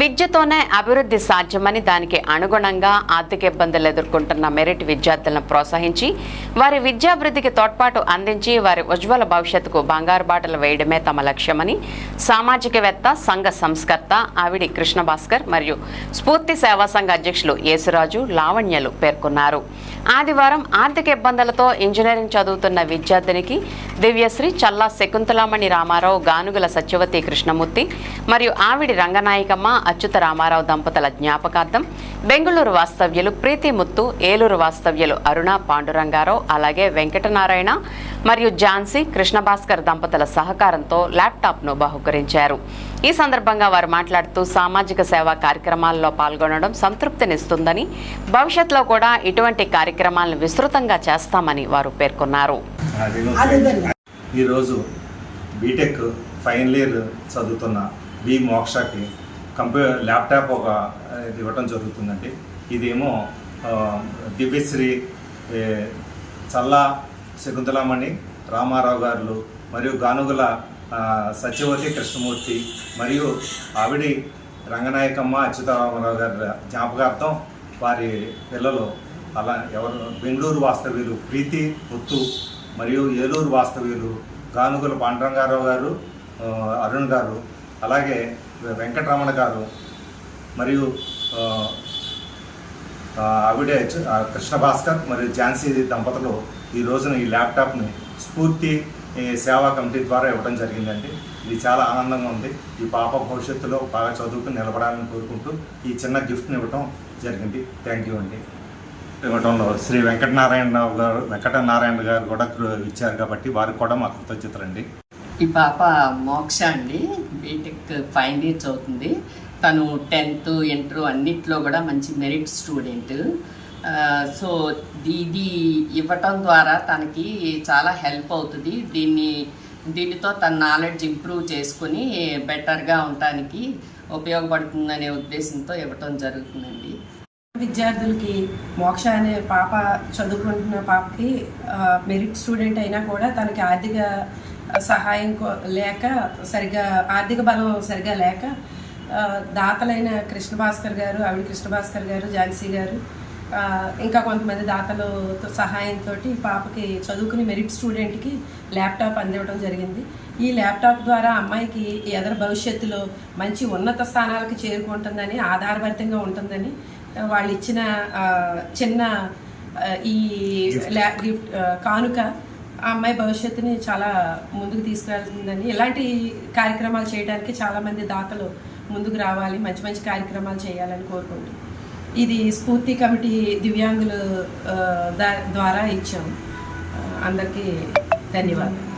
విద్యతోనే అభివృద్ధి సాధ్యమని దానికి అనుగుణంగా ఆర్థిక ఇబ్బందులు ఎదుర్కొంటున్న మెరిట్ విద్యార్థులను ప్రోత్సహించి వారి విద్యాభివృద్ధికి తోడ్పాటు అందించి వారి ఉజ్వల భవిష్యత్తుకు బంగారు బాటలు వేయడమే తమ లక్ష్యమని సామాజికవేత్త సంఘ సంస్కర్త ఆవిడి కృష్ణ భాస్కర్ మరియు స్ఫూర్తి సేవా సంఘ అధ్యక్షులు యేసురాజు లావణ్యలు పేర్కొన్నారు. ఆదివారం ఆర్థిక ఇబ్బందులతో ఇంజనీరింగ్ చదువుతున్న విద్యార్థినికి దివ్యశ్రీ చల్లా శకుంతలామణి రామారావు గానుగుల సత్యవతి కృష్ణమూర్తి మరియు ఆవిడి రంగనాయకమ్మ అచ్యుత రామారావు దంపతుల జ్ఞాపకార్థం బెంగళూరు వాస్తవ్యులు ప్రీతి ముత్తు ఏలూరు వాస్తవ్యులు అరుణ పాండురంగారావు అలాగే వెంకటనారాయణ మరియు ఝాన్సీ కృష్ణభాస్కర్ దంపతుల సహకారంతో ల్యాప్టాప్ను బహుకరించారు. ఈ సందర్భంగా వారు మాట్లాడుతూ సామాజిక సేవా కార్యక్రమాల్లో పాల్గొనడం సంతృప్తినిస్తుందని భవిష్యత్తులో కూడా ఇటువంటి కార్యక్రమాలను విస్తృతంగా చేస్తామని వారు పేర్కొన్నారు. ఈరోజు బీటెక్ ఫైనల్ ఇయర్ చదువుతున్న బి మోక్షకి కంప్యూటర్ ల్యాప్టాప్ ఒక ఇది ఇవ్వటం జరుగుతుందండి. ఇదేమో దివ్యశ్రీ చల్లా శకుంతలామణి రామారావు గారు మరియు గానుగుల సత్యవతి కృష్ణమూర్తి మరియు ఆవిడి రంగనాయకమ్మ అచ్యుతారామరావు గారి జ్ఞాపకార్థం వారి పిల్లలు అలా ఎవరు బెంగళూరు వాస్తవ్యులు ప్రీతి ముత్తు మరియు ఏలూరు వాస్తవ్యులు గానుగుల పాండరంగారావు గారు అరుణ్ గారు అలాగే వెంకటరమణ గారు మరియు ఆవిడే కృష్ణ భాస్కర్ మరియు ఝాన్సీ దంపతులు ఈ రోజున ఈ ల్యాప్టాప్ని స్ఫూర్తి సేవా కమిటీ ద్వారా ఇవ్వడం జరిగిందండి. ఇది చాలా ఆనందంగా ఉంది. ఈ పాప భవిష్యత్తులో బాగా చదువుకుని నిలబడాలని కోరుకుంటూ ఈ చిన్న గిఫ్ట్ని ఇవ్వటం జరిగింది. థ్యాంక్ యూ అండి. ఇవ్వటంలో శ్రీ వెంకటనారాయణ గారు వెంకటనారాయణ గారు కూడా ఇచ్చారు కాబట్టి వారికి కూడా మా కృతజ్ఞతలండి. ఈ పాప మోక్ష అండి. బీటెక్ ఫైనల్ ఇయర్స్ అవుతుంది. తను టెన్త్ ఇంటర్ అన్నిట్లో కూడా మంచి మెరిట్ స్టూడెంట్ సో ఇది ఇవ్వటం ద్వారా తనకి చాలా హెల్ప్ అవుతుంది. దీన్ని దీనితో తన నాలెడ్జ్ ఇంప్రూవ్ చేసుకుని బెటర్గా ఉండటానికి ఉపయోగపడుతుందనే ఉద్దేశంతో ఇవ్వటం జరుగుతుందండి. విద్యార్థులకి మోక్ష అనే పాప చదువుకుంటున్న పాపకి మెరిట్ స్టూడెంట్ అయినా కూడా తనకి ఆర్థిక సహాయం లేక సరిగా ఆర్థిక బలం సరిగా లేక దాతలైన కృష్ణ భాస్కర్ గారు ఆవిడ కృష్ణ భాస్కర్ గారు ఝాన్సీ గారు ఇంకా కొంతమంది దాతలు సహాయంతో పాపకి చదువుకుని మెరిట్ స్టూడెంట్కి ల్యాప్టాప్ అందివ్వడం జరిగింది. ఈ ల్యాప్టాప్ ద్వారా అమ్మాయికి ఎదర భవిష్యత్తులో మంచి ఉన్నత స్థానాలకు చేరుకుంటుందని ఆధారభరితంగా ఉంటుందని వాళ్ళు ఇచ్చిన చిన్న ఈ గిఫ్ట్ కానుక ఆ అమ్మాయి భవిష్యత్తుని చాలా ముందుకు తీసుకెళ్తుందని ఇలాంటి కార్యక్రమాలు చేయడానికి చాలామంది దాతలు ముందుకు రావాలి మంచి మంచి కార్యక్రమాలు చేయాలని కోరుకుంటున్నాం ఇది స్ఫూర్తి కమిటీ దివ్యాంగుల దా- ద్వారా ఇచ్చాం అందరికీ ధన్యవాదాలు.